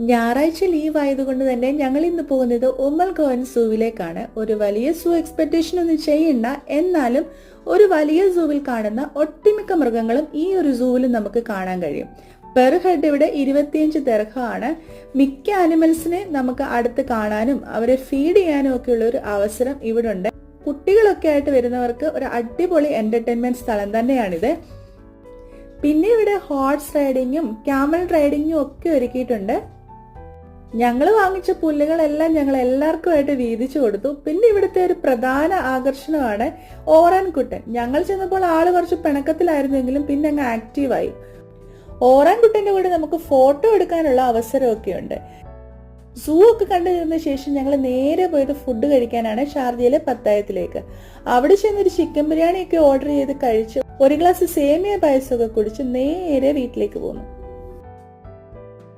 ഞായറാഴ്ച ലീവ് ആയതുകൊണ്ട് തന്നെ ഞങ്ങൾ ഇന്ന് പോകുന്നത് ഉമ്മൽ ഗോവൻ സൂവിലേക്കാണ്. ഒരു വലിയ സൂ എക്സ്പെക്ടേഷൻ ഒന്നും ചെയ്യണ്ട. എന്നാലും ഒരു വലിയ സൂവിൽ കാണുന്ന ഒട്ടുമിക്ക മൃഗങ്ങളും ഈ ഒരു സൂവിൽ നമുക്ക് കാണാൻ കഴിയും. പെർ ഹെഡ് ഇവിടെ ഇരുപത്തിയഞ്ച് ദർഹമാണ്. മിക്ക ആനിമൽസിനെ നമുക്ക് അടുത്ത് കാണാനും അവരെ ഫീഡ് ചെയ്യാനും ഒക്കെ ഉള്ള ഒരു അവസരം ഇവിടെ ഉണ്ട് കുട്ടികളൊക്കെ ആയിട്ട് വരുന്നവർക്ക് ഒരു അടിപൊളി എന്റർടൈൻമെന്റ് സ്ഥലം തന്നെയാണിത്. പിന്നെ ഇവിടെ ഹോർസ് റൈഡിങ്ങും ക്യാമൽ റൈഡിങ്ങും ഒക്കെ ഒരുക്കിയിട്ടുണ്ട്. ഞങ്ങൾ വാങ്ങിച്ച പുല്ലുകളെല്ലാം ഞങ്ങൾ എല്ലാവർക്കുമായിട്ട് വീതിച്ചു കൊടുത്തു. പിന്നെ ഇവിടുത്തെ ഒരു പ്രധാന ആകർഷണമാണ് ഓറാൻകുട്ടൻ. ഞങ്ങൾ ചെന്നപ്പോൾ ആൾ കുറച്ച് പിണക്കത്തിലായിരുന്നെങ്കിലും പിന്നെ അങ്ങ് ആക്റ്റീവായി. ഓറാൻകുട്ടന്റെ കൂടെ നമുക്ക് ഫോട്ടോ എടുക്കാനുള്ള അവസരമൊക്കെ ഉണ്ട് സൂ ഒക്കെ കണ്ടു തീർന്ന ശേഷം ഞങ്ങൾ നേരെ പോയത് ഫുഡ് കഴിക്കാനാണ് ഷാർജയിലെ പത്തായത്തിലേക്ക്. അവിടെ ചെന്നൊരു ചിക്കൻ ബിരിയാണി ഒക്കെ ഓർഡർ ചെയ്ത് കഴിച്ച് ഒരു ഗ്ലാസ് സേമിയ പായസമൊക്കെ കുടിച്ച് നേരെ വീട്ടിലേക്ക് പോന്നു.